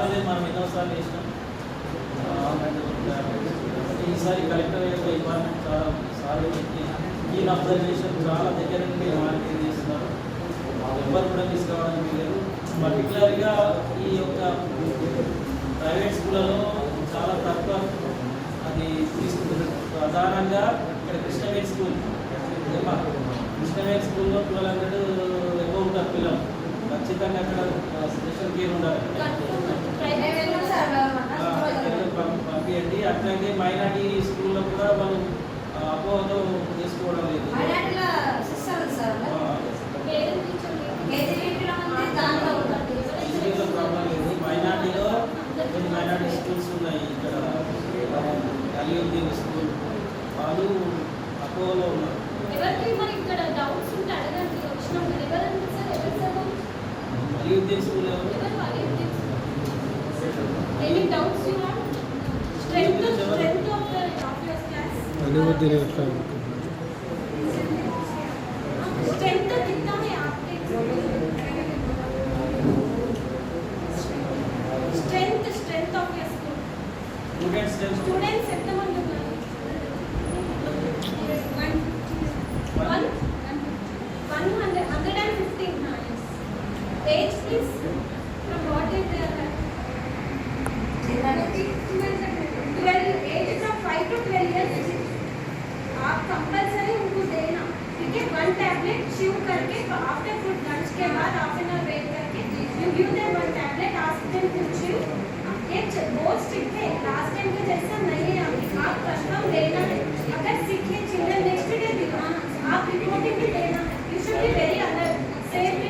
ఏం ప్రాబ్లం లేదు మనం ఎన్నోసార్లు చేసినాం. ఈసారి కలెక్టర్ యొక్క డిపార్ట్మెంట్ చాలా సార్లు చెప్పి ఈ అబ్జర్వేషన్ చాలా దగ్గర నుండి మానిటరింగ్ చేస్తున్నారు? ఎవరు కూడా తీసుకోవడానికి లేదు పర్టికులర్గా ఈ యొక్క ప్రైవేట్ స్కూళ్ళలో చాలా తక్కువ అది తీసుకుంటున్నారు. ప్రధానంగా ఇక్కడ కృష్ణవేణి స్కూల్ ఏమ్మా? స్కూల్లో పిల్లలందరూ ఎక్కువ ఉంటారు పిల్లలు. ఖచ్చితంగా అక్కడ స్పెషల్ కేర్ ఉండాలి. పంపించండి అట్లాగే మైనార్టీ స్కూల్లో కూడా వాళ్ళు అపోహతో తీసుకోవడం లేదు. And fifteen. Age please? Tablet करके तो आफ्टर फ़ूड लंच के बाद हाफ़ एन आवर वेट करके you give them one tablet ask them to chew ये बहुत स्ट्रिक्ट है लास्ट टाइम के जैसा नहीं है आप कस्टम लेना है। अगर सीखे चिल्ड्रन नेक्स्ट डे दिखाना आप रिपोर्टिंग भी देना है you should be very alert safe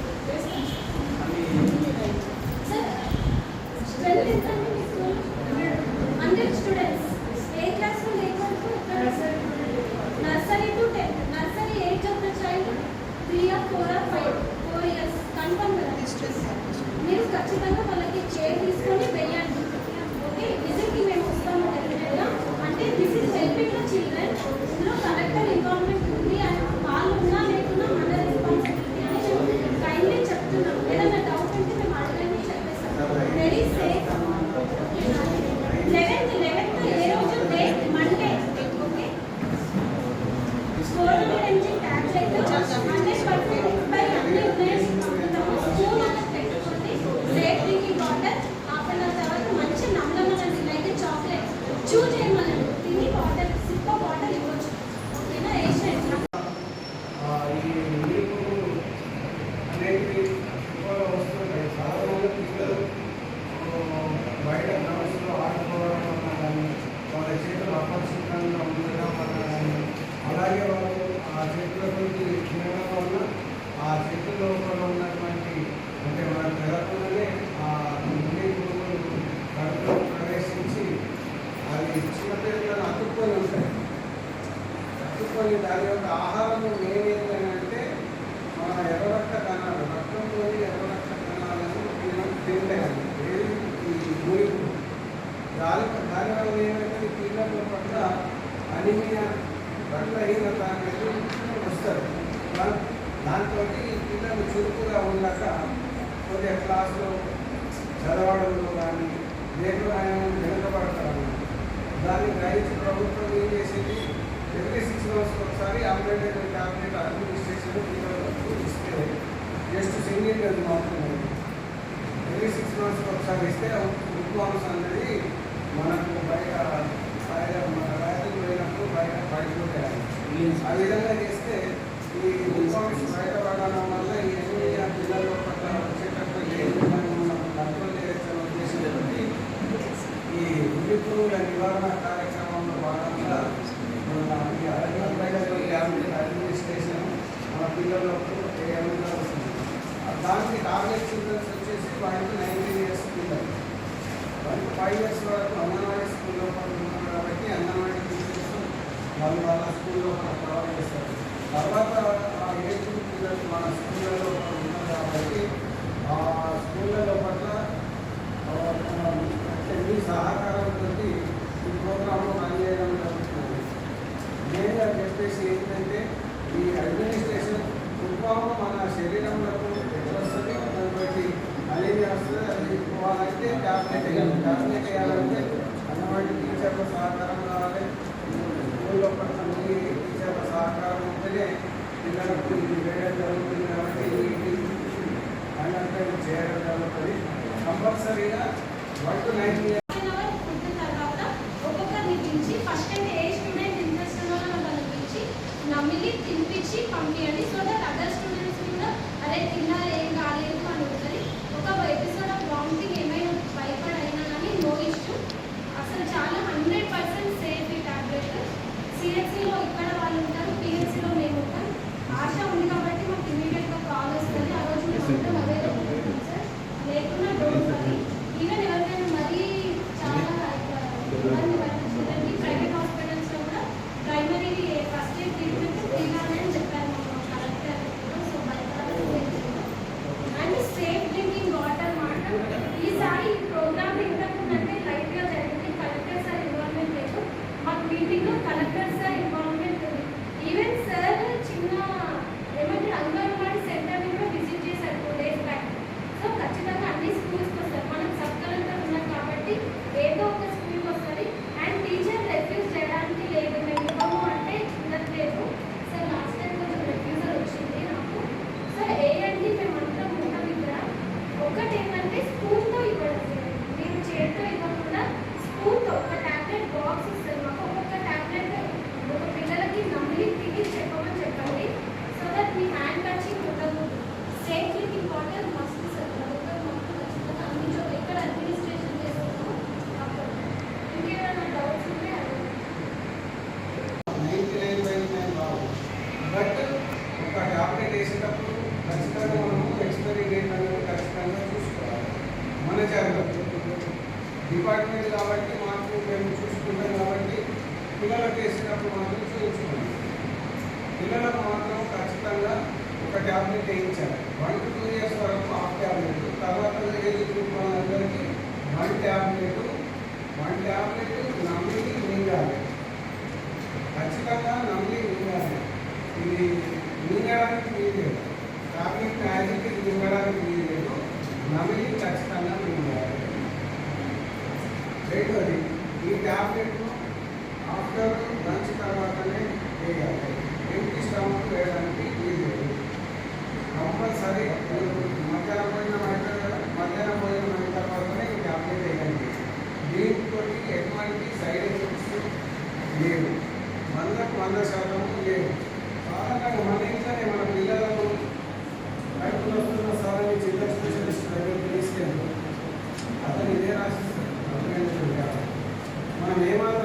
four years confirm కదా. మీరు ఖచ్చితంగా వాళ్ళకి కేర్ తీసుకొని వాటర్ హాఫ్ అన్ అవర్ తర్వాత మంచి నమ్మలమనండి లైక్ చాక్లెట్ చూ చేయమని తిని వాటర్ సిప్ ఆఫ్ వాటర్ ఇవ్వచ్చు. ఓకేనా? వేసేయండి ఈ బయట గ్రౌండ్స్లో ఆడుకోవడం వల్ల కానీ వాళ్ళ చేతులు అపరిశుభ్రంగా ఉండడం వల్ల కానీ అలాగే వాళ్ళు ఆ చేతుల గురించి తినడం వల్ల ఆ చేతుల క్లాసులో చదవడంలో కానీ దేంట్లో ఆయన వెనుకబడతారు దాన్ని గ్రహించి ప్రభుత్వం ఏం చేసింది ఎవ్రీ సిక్స్ మంత్స్కి ఒకసారి అప్డేటెడ్ క్యాబినెట్ అడ్మినిస్ట్రేషన్ పిల్లలకు ఇస్తే జస్ట్ సింగిల్ అది మాత్రమే ఎవ్రీ సిక్స్ మంత్స్కి ఒకసారి ఇస్తే ఉద్వాంశ అనేది మనకు బయట బయట మన రైతులు పోయినప్పుడు బయట బయట ఆ విధంగా చేస్తే ఈ ఉద్వాంశ బయటపడడం వల్ల ఈ ఎనిమిది పిల్లల రోగుల నివారణ కార్యక్రమంలో భాగంగా మన ఈ అరవింద్ అడ్మినిస్ట్రేషన్ మన పిల్లలకు వేయడం దానికి టార్గెట్ చిల్డ్రన్స్ వచ్చేసి వాళ్ళకి నైన్టీన్ ఇయర్స్ పిల్లలు. వాళ్ళకి ఫైవ్ ఇయర్స్ వరకు అంగన్వాడీ స్కూల్లో ఉన్నారు కాబట్టి అంగన్వాడీ టీచర్స్ వాళ్ళు వాళ్ళ స్కూల్లో ప్రొవైడ్ చేస్తారు. తర్వాత ఆ ఏజ్ గ్రూప్ పిల్లలు మన స్కూళ్ళలో ఉన్నారు కాబట్టి ఆ స్కూళ్ళలో పట్ల ఆ, అంటే మీ సహకారంతో ఈ ప్రోగ్రాంలో పనిచేయడం జరుగుతుంది మెయిన్గా చెప్పేసి ఏంటంటే ఈ అడ్మినిస్ట్రేషన్ ఉద్భవం మన శరీరంలో ఎట్లా వస్తుంది దాన్ని బట్టి అనేది వస్తుంది అది పోవాలంటే ట్యాబ్లెట్ వేయాలి ట్యాబ్లెట్ వేయాలంటే అన్నవాటి టీచర్ల సహకారం కావాలి స్కూల్లో పట్ల మీ టీచర్ల సహకారం ఉంటేనే పిల్లలకు ఇది వేయడం జరుగుతుంది కాబట్టి ఈ అన్నట్టు చేయడం జరుగుతుంది కంపల్సరీగా one two nine years half an hour food తర్వాత ఒక్కొక్కరిని పిలిచి ఫస్ట్ అంటే ఏ కంపల్సరీగా వన్ టు నైన్ ఇయర్ నమ్మిలి తినిపించి పంపించండి సో దట్ అదర్ స్టూడెంట్స్ కూడా అదే తినాలి డిపార్ట్మెంట్ కాబట్టి మాకు మేము చూసుకుంటాం కాబట్టి పిల్లలకు వేసినప్పుడు మాత్రం చూపించుకున్నాం పిల్లలకు మాత్రం ఖచ్చితంగా ఒక ట్యాబ్లెట్ వేయించాలి. వన్ టు టూ ఇయర్స్ వరకు హాఫ్ ట్యాబ్లెట్ తర్వాత ఏజ్ గ్రూప్ వాళ్ళందరికీ వన్ ట్యాబ్లెట్ వన్ ట్యాబ్లెట్ నమ్మి మింగాలి ఖచ్చితంగా నమ్మి మింగాలి ఇది మింగడానికి వీలేదు ట్యాబ్లెట్ మ్యాజిక్ మింగడానికి వీలేదు నమ్మిని ఖచ్చితంగా మింగాలి రెండోది ఈ ట్యాబ్లెట్ను ఆఫ్టర్ లంచ్ తర్వాతనే వేయాలి. ఎంటీ స్టమక్ వేయడానికి వీలు కంపల్సరీ మధ్యాహ్నం భోజనం అయిన మధ్యాహ్నం భోజనం అయిన తర్వాతనే ఈ ట్యాబ్లెట్ వేయండి దీంతో ఎటువంటి సైడ్ ఎఫెక్ట్స్ లేవు. వందకు వంద శాతం మనం